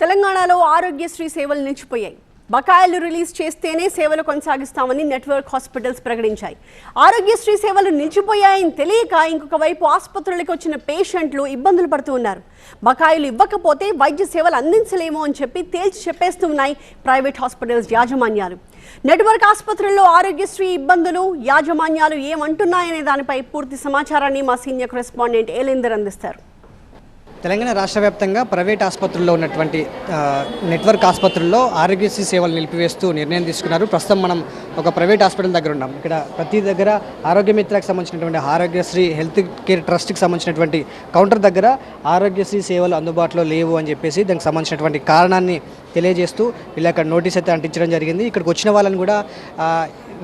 తెలంగాణలో ఆరోగ్యశ్రీ సేవలు నిలిచిపోయాయి. బకాయిలు రిలీజ్ చేస్తేనే సేవలు కొనసాగిస్తామని నెట్వర్క్ హాస్పిటల్స్ ప్రకటించాయి. ఆరోగ్యశ్రీ సేవలు నిలిచిపోయాయని తెలియక ఇంకొక వైపు ఆసుపత్రులకు వచ్చిన పేషెంట్లు ఇబ్బందులు పడుతూ ఉన్నారు. బకాయిలు ఇవ్వకపోతే వైద్య సేవలు అందించలేమో అని చెప్పి తేల్చి చెప్పేస్తూ ఉన్నాయి ప్రైవేట్ హాస్పిటల్స్ యాజమాన్యాలు. నెట్వర్క్ ఆసుపత్రుల్లో ఆరోగ్యశ్రీ ఇబ్బందులు యాజమాన్యాలు ఏమంటున్నాయనే దానిపై పూర్తి సమాచారాన్ని మా సీనియర్ కరెస్పాండెంట్ ఏలేందర్ అందిస్తారు. తెలంగాణ రాష్ట్ర వ్యాప్తంగా ప్రైవేట్ ఆసుపత్రుల్లో ఉన్నటువంటి నెట్వర్క్ ఆసుపత్రుల్లో ఆరోగ్యశ్రీ సేవలు నిలిపివేస్తూ నిర్ణయం తీసుకున్నారు. ప్రస్తుతం మనం ఒక ప్రైవేట్ హాస్పిటల్ దగ్గర ఉన్నాం. ఇక్కడ ప్రతి దగ్గర ఆరోగ్యమిత్రకు సంబంధించినటువంటి ఆరోగ్యశ్రీ హెల్త్ కేర్ ట్రస్ట్కి సంబంధించినటువంటి కౌంటర్ దగ్గర ఆరోగ్యశ్రీ సేవలు అందుబాటులో లేవు అని చెప్పేసి దానికి సంబంధించినటువంటి కారణాన్ని తెలియజేస్తూ వీళ్ళు అక్కడ నోటీస్ అయితే అంటించడం జరిగింది. ఇక్కడికి వచ్చిన వాళ్ళని కూడా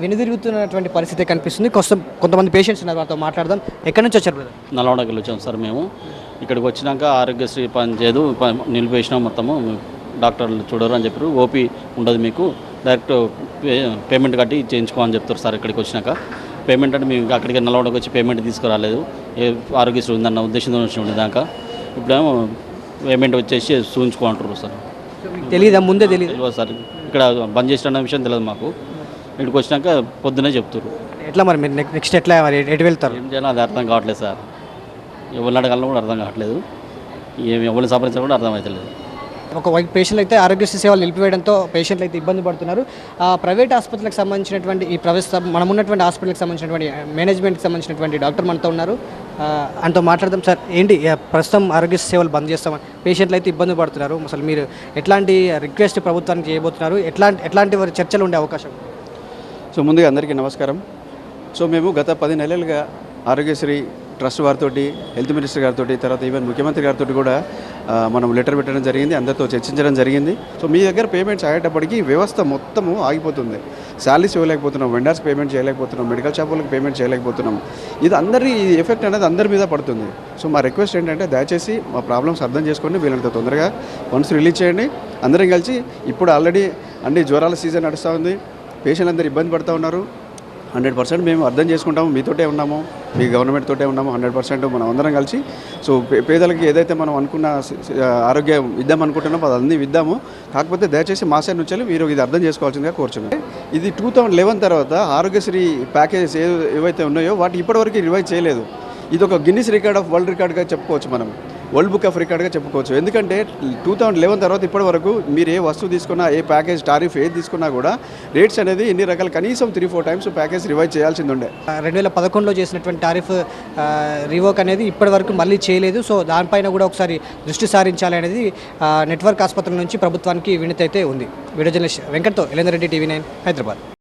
వెనుదిరుగుతున్నటువంటి పరిస్థితి కనిపిస్తుంది. కొంచెం కొంతమంది పేషెంట్స్ ఉన్నారు వాళ్ళతో మాట్లాడదాం. ఎక్కడి నుంచి వచ్చారు బ్రదర్ నల్గొండకి వచ్చాం సార్ మేము. ఇక్కడికి వచ్చినాక ఆరోగ్యశ్రీ పని చేయదు నిలిపేసినాం మొత్తము. డాక్టర్లు చూడరు అని చెప్పారు. ఓపీ ఉండదు మీకు. డైరెక్ట్ పేమెంట్ కట్టి చేయించుకో అని చెప్తారు సార్ ఇక్కడికి వచ్చినాక. పేమెంట్ అంటే మేము అక్కడికి నల్గొండకి వచ్చి పేమెంట్ తీసుకురాలేదు. ఏ ఆరోగ్యశ్రీ ఉందన్న ఉద్దేశంతో వచ్చిన దాకా ఇప్పుడేమో పేమెంట్ వచ్చేసి చూపించుకో అంటారు సార్. తెలియదా ముందే తెలియదు తెలియదు సార్. ఇక్కడ బంద్ చేసిన విషయం తెలియదు మాకు. ఇక్కడికి వచ్చినాక పొద్దునే చెప్తారు ఎట్లా మరి మీరు నెక్స్ట్ ఎట్లా మరి? ఎటు వెళ్తారు? ఏం చేయాలో అది అర్థం కావట్లేదు సార్. ఎవరిని అడగాలో కూడా అర్థం కావట్లేదు. ఏం ఎవరిని సంప్రదించాలో కూడా అర్థం అవుతలేదు ఒక పేషెంట్లు అయితే ఆరోగ్యశ్రీ సేవలు నిలిపివేయడంతో పేషెంట్లు అయితే ఇబ్బంది పడుతున్నారు. ఆ ప్రైవేట్ ఆసుపత్రులకు సంబంధించినటువంటి ఈ ప్రవేశ మనం ఉన్నటువంటి హాస్పిటల్కి సంబంధించినటువంటి మేనేజ్మెంట్కి సంబంధించినటువంటి డాక్టర్ మనతో ఉన్నారు. ఆయనతో మాట్లాడదాం సార్. ఏంటి ప్రస్తుతం ఆరోగ్యశ్రీ సేవలు బంద్ చేస్తామని పేషెంట్లు అయితే ఇబ్బంది పడుతున్నారు. అసలు మీరు ఎట్లాంటి రిక్వెస్ట్ ప్రభుత్వానికి చేయబోతున్నారు? ఎట్లాంటి ఎట్లాంటి వారి చర్చలు ఉండే అవకాశం? సో ముందుగా అందరికీ నమస్కారం. సో మేము గత పది నెలలుగా ఆరోగ్యశ్రీ ట్రస్ట్ వారితో హెల్త్ మినిస్టర్ గారితో తర్వాత ఈవెన్ ముఖ్యమంత్రి గారితో కూడా మనం లెటర్ పెట్టడం జరిగింది అందరితో చర్చించడం జరిగింది. సో మీ దగ్గర పేమెంట్స్ అయ్యేటప్పటికి వ్యవస్థ మొత్తము ఆగిపోతుంది. శాలరీస్ ఇవ్వలేకపోతున్నాం వెండర్స్ పేమెంట్ చేయలేకపోతున్నాం మెడికల్ షాపులకు పేమెంట్ చేయలేకపోతున్నాం. ఇది అందరి ఈ ఎఫెక్ట్ అనేది అందరి మీద పడుతుంది. సో మా రిక్వెస్ట్ ఏంటంటే దయచేసి మా ప్రాబ్లమ్స్ అర్థం చేసుకొని వీళ్ళంత తొందరగా ఫండ్స్ రిలీజ్ చేయండి. అందరం కలిసి ఇప్పుడు ఆల్రెడీ అన్ని జ్వరాల సీజన్ నడుస్తూ ఉంది. పేషెంట్లు అందరూ ఇబ్బంది పడుతూ ఉన్నారు. హండ్రెడ్ పర్సెంట్ మేము అర్థం చేసుకుంటాము మీతోటే ఉన్నాము మీ గవర్నమెంట్ తోటే ఉన్నాము హండ్రెడ్ పర్సెంట్ మనం అందరం కలిసి. సో పేదలకి ఏదైతే మనం అనుకున్న ఆరోగ్యం ఇద్దాం అనుకుంటున్నామో అది అన్నీ ఇద్దాము. కాకపోతే దయచేసి మా సైడ్ నుంచి మీరు ఇది అర్థం చేసుకోవాల్సిందిగా కోరుచున్నాం ఇది టూ థౌజండ్ లెవెన్ తర్వాత ఆరోగ్యశ్రీ ప్యాకేజెస్ ఏవైతే ఉన్నాయో వాటి ఇప్పటివరకు రివైజ్ చేయలేదు. ఇది ఒక గిన్నిస్ రికార్డ్ ఆఫ్ వరల్డ్ రికార్డ్గా చెప్పుకోవచ్చు మనం. వరల్డ్ బుక్ ఆఫ్ రికార్డ్గా చెప్పుకోవచ్చు. ఎందుకంటే టూ థౌజండ్ లెవెన్ తర్వాత ఇప్పటి వరకు మీరు ఏ వస్తువు తీసుకున్నా ఏ ప్యాకేజ్ టారిఫ్ ఏది తీసుకున్నా కూడా రేట్స్ అనేది ఎన్ని రకాల కనీసం three four times package revise చేయాల్సింది ఉండే రెండు వేల పదకొండులో చేసినటువంటి టారిఫ్ రివోక్ అనేది ఇప్పటి వరకు మళ్ళీ చేయలేదు. సో దానిపైన కూడా ఒకసారి దృష్టి సారించాలి అనేది నెట్వర్క్ ఆసుపత్రుల నుంచి ప్రభుత్వానికి వినతి అయితే ఉంది. వీడియో జర్నలిస్ట్ వెంకట్తో ఎలేందర్ రెడ్డి టీవీ నైన్ హైదరాబాద్.